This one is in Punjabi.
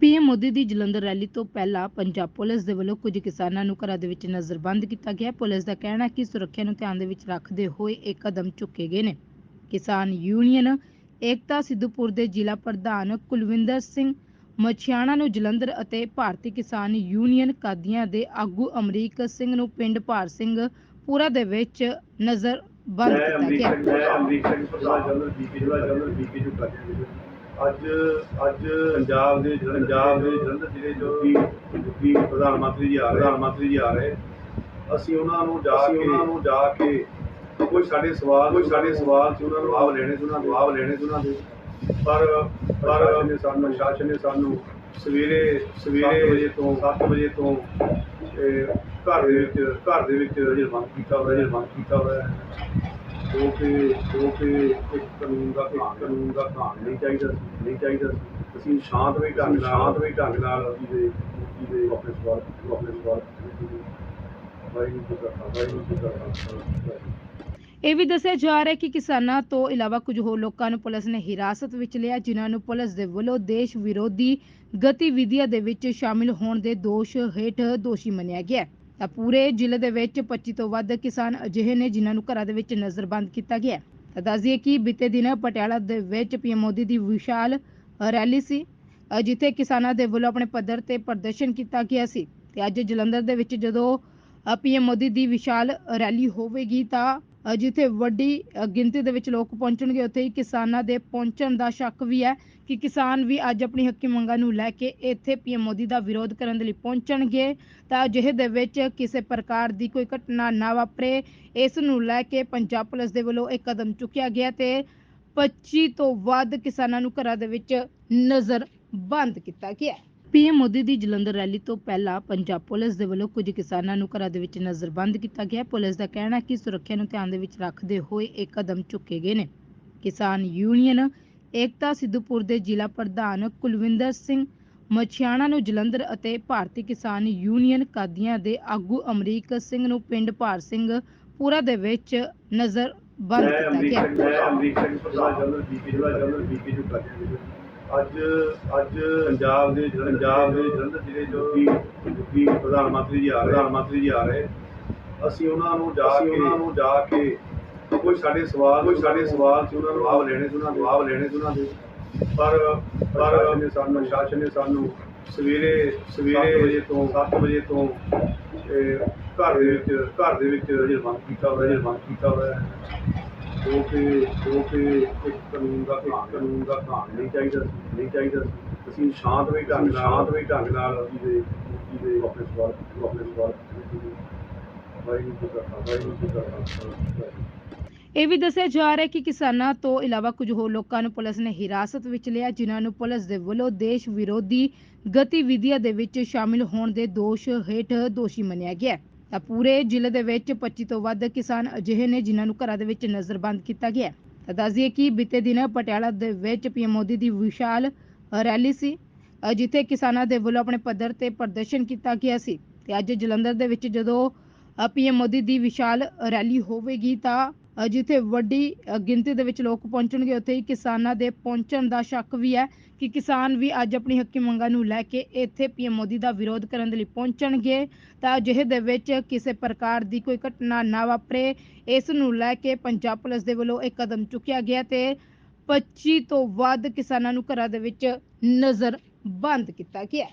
ਪੀਐਮ ਮੋਦੀ ਦੀ ਜਲੰਧਰ ਰੈਲੀ ਤੋਂ ਪਹਿਲਾਂ ਪੰਜਾਬ ਪੁਲਿਸ ਦੇ ਵੱਲੋਂ ਕੁਝ ਕਿਸਾਨਾਂ ਨੂੰ ਘਰਾਂ ਦੇ ਵਿੱਚ ਨਜ਼ਰਬੰਦ ਕੀਤਾ ਗਿਆ। ਪੁਲਿਸ ਦਾ ਕਹਿਣਾ ਹੈ ਕਿ ਸੁਰੱਖਿਆ ਨੂੰ ਧਿਆਨ ਦੇ ਵਿੱਚ ਰੱਖਦੇ ਹੋਏ ਇਹ ਕਦਮ ਚੁੱਕੇ ਗਏ ਨੇ। ਕਿਸਾਨ ਯੂਨੀਅਨ ਏਕਤਾ ਸਿੱਧੂਪੁਰ ਦੇ ਜ਼ਿਲ੍ਹਾ ਪ੍ਰਧਾਨ ਕੁਲਵਿੰਦਰ ਸਿੰਘ ਮਛਿਆਣਾ ਨੂੰ ਜਲੰਧਰ ਅਤੇ ਭਾਰਤੀ ਕਿਸਾਨ ਯੂਨੀਅਨ ਕਾਦੀਆਂ ਦੇ ਆਗੂ ਅਮਰੀਕ ਸਿੰਘ ਨੂੰ ਪਿੰਡ ਭਾਰ ਸਿੰਘ ਪੂਰਾ ਦੇ ਵਿੱਚ ਨਜ਼ਰਬੰਦ ਕੀਤਾ ਗਿਆ। ਅੱਜ ਅੱਜ ਪੰਜਾਬ ਦੇ ਪੰਜਾਬ ਦੇ ਜਲੰਧਰ ਜ਼ਿਲ੍ਹੇ ਜੋ ਕਿ ਕਿ ਪ੍ਰਧਾਨ ਮੰਤਰੀ ਜੀ ਆ ਰਹੇ ਪ੍ਰਧਾਨ ਮੰਤਰੀ ਜੀ ਆ ਰਹੇ ਅਸੀਂ ਉਹਨਾਂ ਨੂੰ ਜਾ ਕੇ ਉਹਨਾਂ ਨੂੰ ਜਾ ਕੇ ਕੋਈ ਸਾਡੇ ਸਵਾਲ ਕੋਈ ਸਾਡੇ ਸਵਾਲ ਸੀ ਉਹਨਾਂ ਨੂੰ ਜਵਾਬ ਲੈਣੇ ਸੀ ਉਹਨਾਂ ਦੇ ਜਵਾਬ ਲੈਣੇ ਸੀ ਉਹਨਾਂ ਦੇ। ਪਰ ਪਰ ਨੇ ਸਾਨੂੰ ਸ਼ਾਸਨ ਨੇ ਸਾਨੂੰ ਸਵੇਰੇ ਸਵੇਰੇ ਵਜੇ ਤੋਂ 7 ਵਜੇ ਤੋਂ ਤੇ ਘਰ ਦੇ ਵਿੱਚ ਘਰ ਦੇ ਵਿੱਚ ਰਜਰਬੰਦ ਕੀਤਾ ਹੋਇਆ ਰਜਰਬੰਦ ਕੀਤਾ ਹੋਇਆ। ਜੋ ਕਿ ਜੋ ਕਿ ਇੱਕ ਕਾਨੂੰਨ ਦਾ, ਇੱਕ ਕਾਨੂੰਨ ਦਾ ਧਾਨ ਨਹੀਂ ਚਾਹੀਦਾ ਸੀ, ਨਹੀਂ ਚਾਹੀਦਾ ਸੀ। ਅਸੀਂ ਸ਼ਾਂਤਮਈ ਢੰਗ ਨਾਲ ਸ਼ਾਂਤਮਈ ਢੰਗ ਨਾਲ ਜਿਹਦੇ ਜਿਹਦੇ ਆਪਣੇ ਸਵਾਲ ਆਪਣੇ ਸਵਾਲ ਬਾਈ ਨੂੰ ਕਰਦਾ ਬਾਈ ਨੂੰ ਕਰਦਾ ਇਹ ਵੀ ਦੱਸਿਆ ਜਾ ਰਿਹਾ ਹੈ ਕਿ ਕਿਸਾਨਾਂ ਤੋਂ ਇਲਾਵਾ ਕੁਝ ਹੋਰ ਲੋਕਾਂ ਨੂੰ ਪੁਲਿਸ ਨੇ ਹਿਰਾਸਤ ਵਿੱਚ ਲਿਆ, ਜਿਨ੍ਹਾਂ ਨੂੰ ਪੁਲਿਸ ਦੇ ਵੱਲੋਂ ਦੇਸ਼ ਵਿਰੋਧੀ ਗਤੀਵਿਧੀਆਂ ਦੇ ਵਿੱਚ ਸ਼ਾਮਿਲ ਹੋਣ ਦੇ ਦੋਸ਼ ਹੇਠ ਦੋਸ਼ੀ ਮੰਨਿਆ ਗਿਆ ਹੈ। ਤਾਂ ਪੂਰੇ ਜ਼ਿਲ੍ਹੇ ਦੇ ਵਿੱਚ 25 ਤੋਂ ਵੱਧ ਕਿਸਾਨ ਅਜਿਹੇ ਨੇ ਜਿਨ੍ਹਾਂ ਨੂੰ ਘਰਾਂ ਦੇ ਵਿੱਚ ਨਜ਼ਰਬੰਦ ਕੀਤਾ ਗਿਆ ਤਾਂ ਦੱਸ ਦਈਏ ਕਿ ਬੀਤੇ ਦਿਨ ਪਟਿਆਲਾ ਦੇ ਵਿੱਚ ਪੀਐਮ ਮੋਦੀ ਦੀ ਵਿਸ਼ਾਲ ਰੈਲੀ ਸੀ ਜਿੱਥੇ ਕਿਸਾਨਾਂ ਦੇ ਵੱਲੋਂ ਆਪਣੇ ਪੱਧਰ ਤੇ ਪ੍ਰਦਰਸ਼ਨ ਕੀਤਾ ਗਿਆ ਸੀ। ਤੇ ਅੱਜ ਜਲੰਧਰ ਦੇ ਵਿੱਚ ਜਦੋਂ ਪੀਐਮ ਮੋਦੀ ਦੀ ਵਿਸ਼ਾਲ ਰੈਲੀ ਹੋਵੇਗੀ ਤਾਂ ਜਿੱਥੇ ਵੱਡੀ ਗਿਣਤੀ ਦੇ ਵਿੱਚ ਲੋਕ ਪਹੁੰਚਣਗੇ, ਉੱਥੇ ਹੀ ਕਿਸਾਨਾਂ ਦੇ ਪਹੁੰਚਣ ਦਾ ਸ਼ੱਕ ਵੀ ਹੈ ਕਿ ਕਿਸਾਨ ਵੀ ਅੱਜ ਆਪਣੀ ਹੱਕੀ ਮੰਗਾਂ ਨੂੰ ਲੈ ਕੇ ਇੱਥੇ ਪੀਐਮ ਮੋਦੀ ਦਾ ਵਿਰੋਧ ਕਰਨ ਦੇ ਲਈ ਪਹੁੰਚਣਗੇ। ਤਾਂ ਅਜਿਹੇ ਦੇ ਵਿੱਚ ਕਿਸੇ ਪ੍ਰਕਾਰ ਦੀ ਕੋਈ ਘਟਨਾ ਨਾ ਵਾਪਰੇ। ਇਸ ਨੂੰ ਲੈ ਕੇ ਪੰਜਾਬ ਪੁਲਿਸ ਦੇ ਵੱਲੋਂ ਇਹ ਕਦਮ ਚੁੱਕਿਆ ਗਿਆ ਤੇ 25 ਤੋਂ ਵੱਧ ਕਿਸਾਨਾਂ ਨੂੰ ਘਰਾਂ ਦੇ ਵਿੱਚ ਨਜ਼ਰ ਬੰਦ ਕੀਤਾ ਗਿਆ। ਪੀਐਮ ਮੋਦੀ ਦੀ ਜਲੰਧਰ ਰੈਲੀ ਤੋਂ ਪਹਿਲਾਂ ਪੰਜਾਬ ਪੁਲਿਸ ਦੇ ਵੱਲੋਂ ਕੁਝ ਕਿਸਾਨਾਂ ਨੂੰ ਘਰਾਂ ਦੇ ਵਿੱਚ ਨਜ਼ਰਬੰਦ ਕੀਤਾ ਗਿਆ। ਪੁਲਿਸ ਦਾ ਕਹਿਣਾ ਹੈ ਕਿ ਸੁਰੱਖਿਆ ਨੂੰ ਧਿਆਨ ਦੇ ਵਿੱਚ ਰੱਖਦੇ ਹੋਏ ਇਹ ਕਦਮ ਚੁੱਕੇ ਗਏ ਨੇ। ਕਿਸਾਨ ਯੂਨੀਅਨ ਏਕਤਾ ਸਿੱਧੂਪੁਰ ਦੇ ਜ਼ਿਲ੍ਹਾ ਪ੍ਰਧਾਨ ਕੁਲਵਿੰਦਰ ਸਿੰਘ ਮਛਿਆਣਾ ਨੂੰ ਜਲੰਧਰ ਅਤੇ ਭਾਰਤੀ ਕਿਸਾਨ ਯੂਨੀਅਨ ਕਾਦੀਆਂ ਦੇ ਆਗੂ ਅਮਰੀਕ ਸਿੰਘ ਨੂੰ ਪਿੰਡ ਭਾਰ ਸਿੰਘ ਪੂਰਾ ਦੇ ਵਿੱਚ ਨਜ਼ਰਬੰਦ ਕੀਤਾ ਗਿਆ। ਅੱਜ ਅੱਜ ਪੰਜਾਬ ਦੇ ਪੰਜਾਬ ਦੇ ਜਲੰਧਰ ਜ਼ਿਲ੍ਹੇ ਜੋ ਕਿ ਪ੍ਰਧਾਨ ਮੰਤਰੀ ਜੀ ਆ ਰਹੇ ਪ੍ਰਧਾਨ ਮੰਤਰੀ ਜੀ ਆ ਰਹੇ ਅਸੀਂ ਉਹਨਾਂ ਨੂੰ ਜਾ ਕੇ ਉਹਨਾਂ ਨੂੰ ਜਾ ਕੇ ਕੋਈ ਸਾਡੇ ਸਵਾਲ ਕੋਈ ਸਾਡੇ ਸਵਾਲ ਸੀ ਉਹਨਾਂ ਨੂੰ ਜਵਾਬ ਲੈਣੇ ਸੀ ਉਹਨਾਂ ਦੇ ਜਵਾਬ ਲੈਣੇ ਸੀ ਉਹਨਾਂ ਦੇ। ਪਰ ਪਰ ਨੇ ਸਾਨੂੰ ਸ਼ਾਸਨ ਨੇ ਸਾਨੂੰ ਸਵੇਰੇ ਸਵੇਰੇ ਵਜੇ ਤੋਂ 7 ਵਜੇ ਤੋਂ ਘਰ ਦੇ ਵਿੱਚ ਘਰ ਦੇ ਵਿੱਚ ਰਜਰਬੰਦ ਕੀਤਾ ਹੋਇਆ ਰਜਰਬੰਦ ਕੀਤਾ ਹੋਇਆ। ਜੋ ਕਿ ਜੋ ਕਿ ਇੱਕ ਕਾਨੂੰਨ ਦਾ, ਇੱਕ ਕਾਨੂੰਨ ਦਾ ਧਾਨ ਨਹੀਂ ਚਾਹੀਦਾ ਸੀ, ਨਹੀਂ ਚਾਹੀਦਾ ਸੀ। ਅਸੀਂ ਸ਼ਾਂਤਮਈ ਢੰਗ ਨਾਲ ਸ਼ਾਂਤਮਈ ਢੰਗ ਨਾਲ ਜਿਹਦੇ ਜਿਹਦੇ ਆਪਣੇ ਸਵਾਲ ਆਪਣੇ ਸਵਾਲ ਬਾਈ ਨੂੰ ਕਰਦਾ ਬਾਈ ਨੂੰ ਕਰਦਾ ਇਹ ਵੀ ਦੱਸਿਆ ਜਾ ਰਿਹਾ ਹੈ ਕਿ ਕਿਸਾਨਾਂ ਤੋਂ ਇਲਾਵਾ ਕੁਝ ਹੋਰ ਲੋਕਾਂ ਨੂੰ ਪੁਲਿਸ ਨੇ ਹਿਰਾਸਤ ਵਿੱਚ ਲਿਆ, ਜਿਨ੍ਹਾਂ ਨੂੰ ਪੁਲਿਸ ਦੇ ਵੱਲੋਂ ਦੇਸ਼ ਵਿਰੋਧੀ ਗਤੀਵਿਧੀਆਂ ਦੇ ਵਿੱਚ ਸ਼ਾਮਿਲ ਹੋਣ ਦੇ ਦੋਸ਼ ਹੇਠ ਦੋਸ਼ੀ ਮੰਨਿਆ ਗਿਆ ਹੈ। ਤਾਂ ਪੂਰੇ ਜ਼ਿਲ੍ਹੇ ਦੇ ਵਿੱਚ 25 ਤੋਂ ਵੱਧ ਕਿਸਾਨ ਅਜਿਹੇ ਨੇ ਜਿਨ੍ਹਾਂ ਨੂੰ ਘਰਾਂ ਦੇ ਵਿੱਚ ਨਜ਼ਰਬੰਦ ਕੀਤਾ ਗਿਆ ਤਾਂ ਦੱਸ ਦਈਏ ਕਿ ਬੀਤੇ ਦਿਨ ਪਟਿਆਲਾ ਦੇ ਵਿੱਚ ਪੀਐਮ ਮੋਦੀ ਦੀ ਵਿਸ਼ਾਲ ਰੈਲੀ ਸੀ ਜਿੱਥੇ ਕਿਸਾਨਾਂ ਦੇ ਵੱਲੋਂ ਆਪਣੇ ਪੱਧਰ ਤੇ ਪ੍ਰਦਰਸ਼ਨ ਕੀਤਾ ਗਿਆ ਸੀ। ਤੇ ਅੱਜ ਜਲੰਧਰ ਦੇ ਵਿੱਚ ਜਦੋਂ ਪੀਐਮ ਮੋਦੀ ਦੀ ਵਿਸ਼ਾਲ ਰੈਲੀ ਹੋਵੇਗੀ ਤਾਂ ਜਿੱਥੇ ਵੱਡੀ ਗਿਣਤੀ ਦੇ ਵਿੱਚ ਲੋਕ ਪਹੁੰਚਣਗੇ, ਉੱਥੇ ਹੀ ਕਿਸਾਨਾਂ ਦੇ ਪਹੁੰਚਣ ਦਾ ਸ਼ੱਕ ਵੀ ਹੈ ਕਿ ਕਿਸਾਨ ਵੀ ਅੱਜ ਆਪਣੀ ਹੱਕੀ ਮੰਗਾਂ ਨੂੰ ਲੈ ਕੇ ਇੱਥੇ ਪੀਐਮ ਮੋਦੀ ਦਾ ਵਿਰੋਧ ਕਰਨ ਦੇ ਲਈ ਪਹੁੰਚਣਗੇ। ਤਾਂ ਅਜਿਹੇ ਦੇ ਵਿੱਚ ਕਿਸੇ ਪ੍ਰਕਾਰ ਦੀ ਕੋਈ ਘਟਨਾ ਨਾ ਵਾਪਰੇ, ਇਸ ਨੂੰ ਲੈ ਕੇ ਪੰਜਾਬ ਪੁਲਿਸ ਦੇ ਵੱਲੋਂ ਇਹ ਕਦਮ ਚੁੱਕਿਆ ਗਿਆ ਤੇ 25 ਤੋਂ ਵੱਧ ਕਿਸਾਨਾਂ ਨੂੰ ਘਰਾਂ ਦੇ ਵਿੱਚ ਨਜ਼ਰ ਬੰਦ ਕੀਤਾ ਗਿਆ।